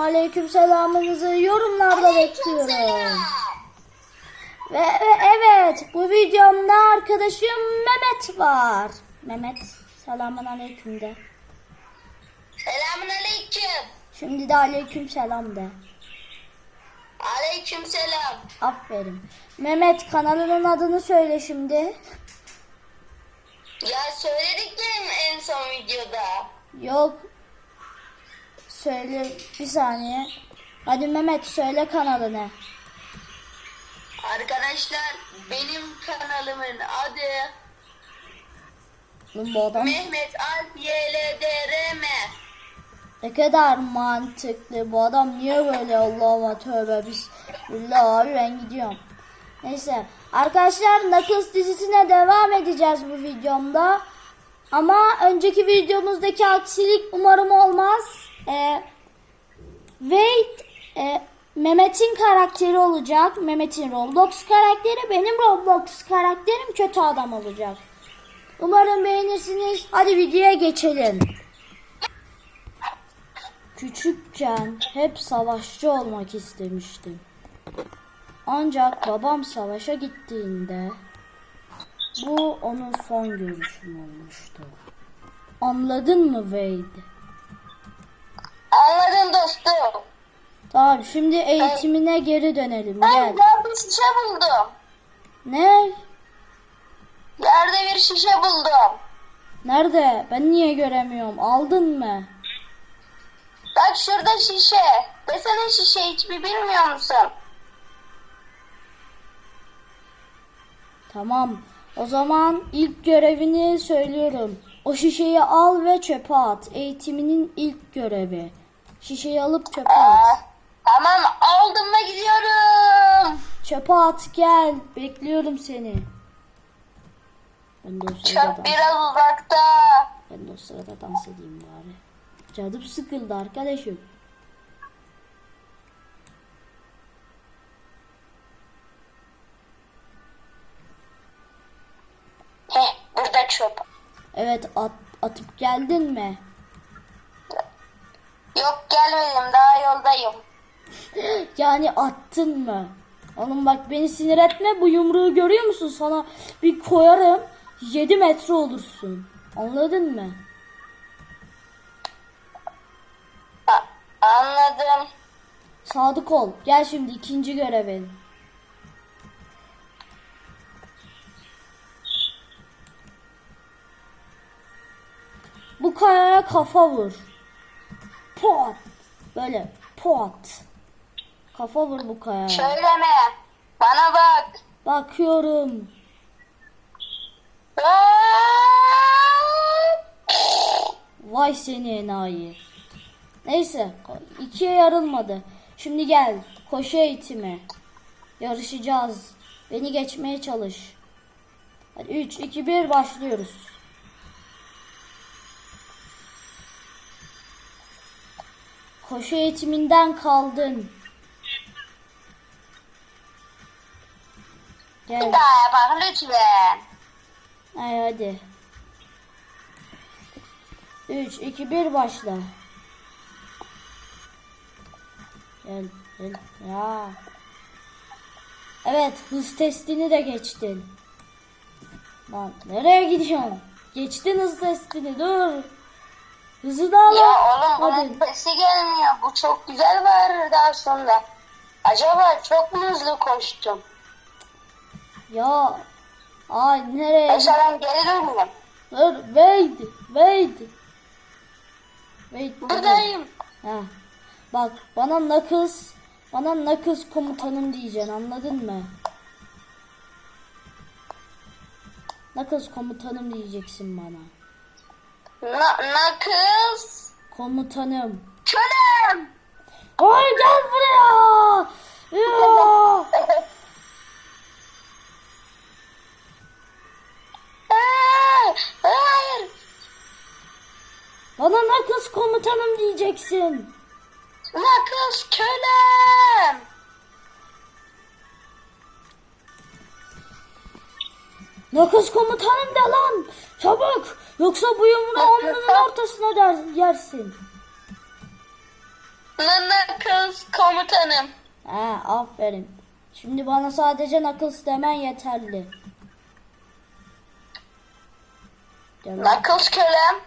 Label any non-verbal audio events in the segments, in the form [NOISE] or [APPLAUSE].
aleyküm selamınızı yorumlarda bekliyorum. Ve, ve evet bu videomda arkadaşım Mehmet var. Mehmet selamun aleyküm de. Selamun aleyküm. Şimdi de aleyküm selam de. Aleyküm selam. Aferin. Mehmet kanalının adını söyle şimdi. Ya söyledik ya en son videoda. Yok. Söyle bir saniye. Hadi Mehmet söyle kanalını. Arkadaşlar benim kanalımın adı Oğlum bu adam Mehmet Alp YLDRM. ne kadar mantıklı. Bu adam niye böyle Allah'ıma tövbe bismillah abi ben gidiyorum. Neyse arkadaşlar Knuckles dizisine devam edeceğiz bu videomda. Ama önceki videomuzdaki aksilik umarım olmaz. Ee, Wade e, Mehmet'in karakteri olacak. Mehmet'in Roblox karakteri. Benim Roblox karakterim kötü adam olacak. Umarım beğenirsiniz. Hadi videoya geçelim. Küçükken hep savaşçı olmak istemiştim. Ancak babam savaşa gittiğinde bu onun son görüşüm olmuştu. Anladın mı Wade? Anladın dostum. Tamam şimdi eğitimine geri dönelim. Ben Gel. yerde bir şişe buldum. Ne? Yerde bir şişe buldum. Nerede? Ben niye göremiyorum? Aldın mı? Bak şurada şişe. Desene şişe hiçbir bilmiyor musun? Tamam. O zaman ilk görevini söylüyorum. O şişeyi al ve çöpe at. Eğitiminin ilk görevi. Şişeyi alıp çöpe at. tamam aldım ve gidiyorum. Çöpe at gel. Bekliyorum seni. Ben de o sırada Çöp dans, biraz uzakta. ben de o sırada dans edeyim bari. Canım sıkıldı arkadaşım. Heh burada çöp. Evet at, atıp geldin mi? Yok gelmedim daha yoldayım. Yani attın mı? Oğlum bak beni sinir etme. Bu yumruğu görüyor musun? Sana bir koyarım. 7 metre olursun. Anladın mı? Ha, anladım. Sadık ol. Gel şimdi ikinci görevin. Bu kayaya kafa vur. Pot. Böyle pot. Kafa vur bu kayaya. Söyleme. Bana bak. Bakıyorum. Vay seni enayi. Neyse ikiye yarılmadı. Şimdi gel koşu eğitimi. Yarışacağız. Beni geçmeye çalış. Hadi 3, 2, 1 başlıyoruz. Koşu eğitiminden kaldın. Gel. Bir daha bak lütfen. Ay hadi. 3, 2, 1 başla. Gel, gel. Ya. Evet, hız testini de geçtin. Lan nereye gidiyorsun? Geçtin hız testini, dur. Hızı da al. Ya oğlum bunun Hadi. sesi gelmiyor. Bu çok güzel bağırır daha sonra. Acaba çok mu hızlı koştum? Ya. Ay nereye? Mesela geri dönüyorum. Dur, wait, wait. Wait. Buradayım. Ha. Bak bana Knuckles, bana Knuckles komutanım diyeceksin anladın mı? Knuckles komutanım diyeceksin bana. Na, na kız. Komutanım. Kölem. Ay gel buraya. [LAUGHS] Ya. Hayır. Bana Knuckles komutanım diyeceksin. Na kız kölem. Knuckles komutanım de lan. Çabuk. Yoksa bu yumruğu alnının ortasına der, yersin. Knuckles komutanım. Ha, aferin. Şimdi bana sadece Knuckles demen yeterli. Knuckles kölem.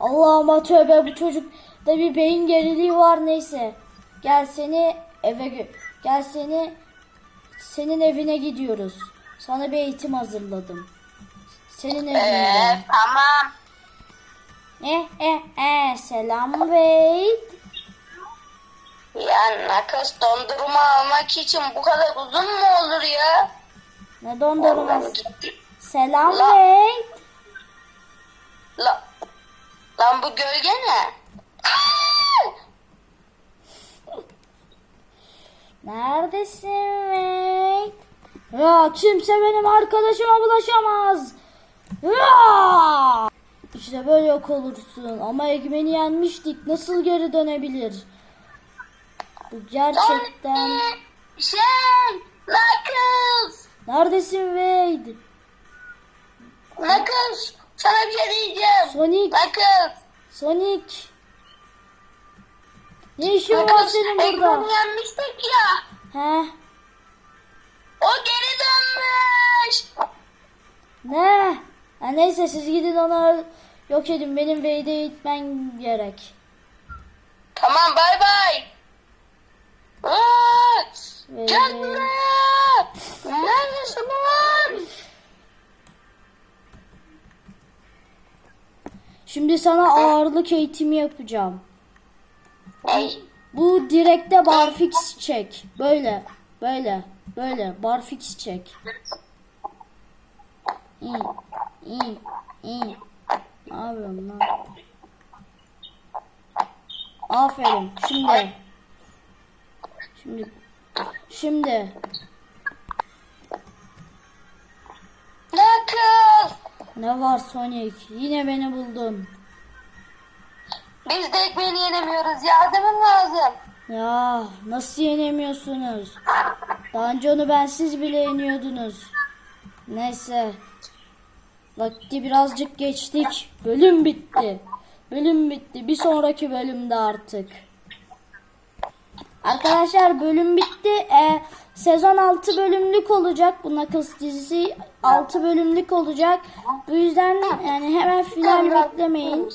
Allah'ıma tövbe bu çocukta bir beyin geriliği var neyse. Gel seni eve gel seni senin evine gidiyoruz. Sana bir eğitim hazırladım. Senin evinde. Ee, tamam. Eh eh eh selam Wade. Ya Knuckles dondurma almak için bu kadar uzun mu olur ya? Ne dondurması? Selam La- Wade. La, lan bu gölge ne? Neredesin Wade? Ya kimse benim arkadaşıma bulaşamaz. Ya! İşte böyle yok olursun. Ama Eggman'i yenmiştik. Nasıl geri dönebilir? Bu gerçekten... Şey, Knuckles. Neredesin Wade? Knuckles, sana bir şey diyeceğim. Sonic, Knuckles. Sonic. Ne işin var senin burada? yenmiştik ya. He? O geri dönmüş. Ne? Ha, neyse siz gidin onu yok edin. Benim Wade'e gitmen gerek. Tamam bay bay. Gel buraya. Neredesin lan? Şimdi sana ağırlık eğitimi yapacağım. Bu direkte barfix çek. Böyle. Böyle. Böyle. Barfix çek. İyi. İyi. İyi. Ne yapıyorum lan? Aferin. Şimdi. Şimdi. Şimdi. Knuckles. Ne var Sonic? Yine beni buldun. Biz de ekmeğini yenemiyoruz. Yardımın lazım. Ya nasıl yenemiyorsunuz? Daha önce onu bensiz bile yeniyordunuz. Neyse. Vakti birazcık geçtik. Bölüm bitti. Bölüm bitti. Bir sonraki bölümde artık. Arkadaşlar bölüm bitti. Ee, sezon 6 bölümlük olacak. Bu Knuckles dizisi 6 bölümlük olacak. Bu yüzden yani hemen final beklemeyin.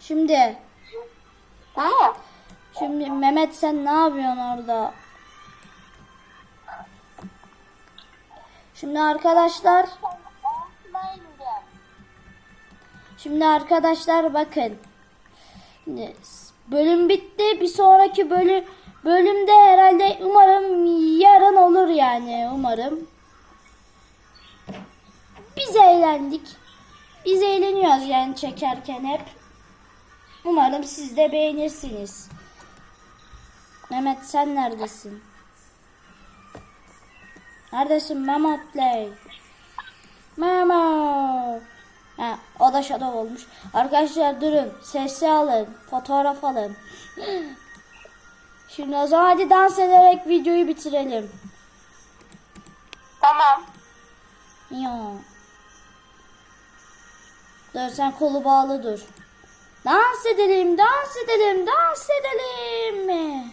Şimdi? Şimdi Mehmet sen ne yapıyorsun orada? Şimdi arkadaşlar, şimdi arkadaşlar bakın. Bölüm bitti. Bir sonraki bölüm bölümde herhalde umarım yarın olur yani umarım. Biz eğlendik. Biz eğleniyoruz yani çekerken hep. Umarım siz de beğenirsiniz. Mehmet sen neredesin? Neredesin Mehmet Play? Memo. Ha, o da shadow olmuş. Arkadaşlar durun. Sesi alın. Fotoğraf alın. Şimdi o zaman hadi dans ederek videoyu bitirelim. Tamam. Ya. Dur sen kolu bağlı dur. Dans edelim, dans edelim, dans edelim.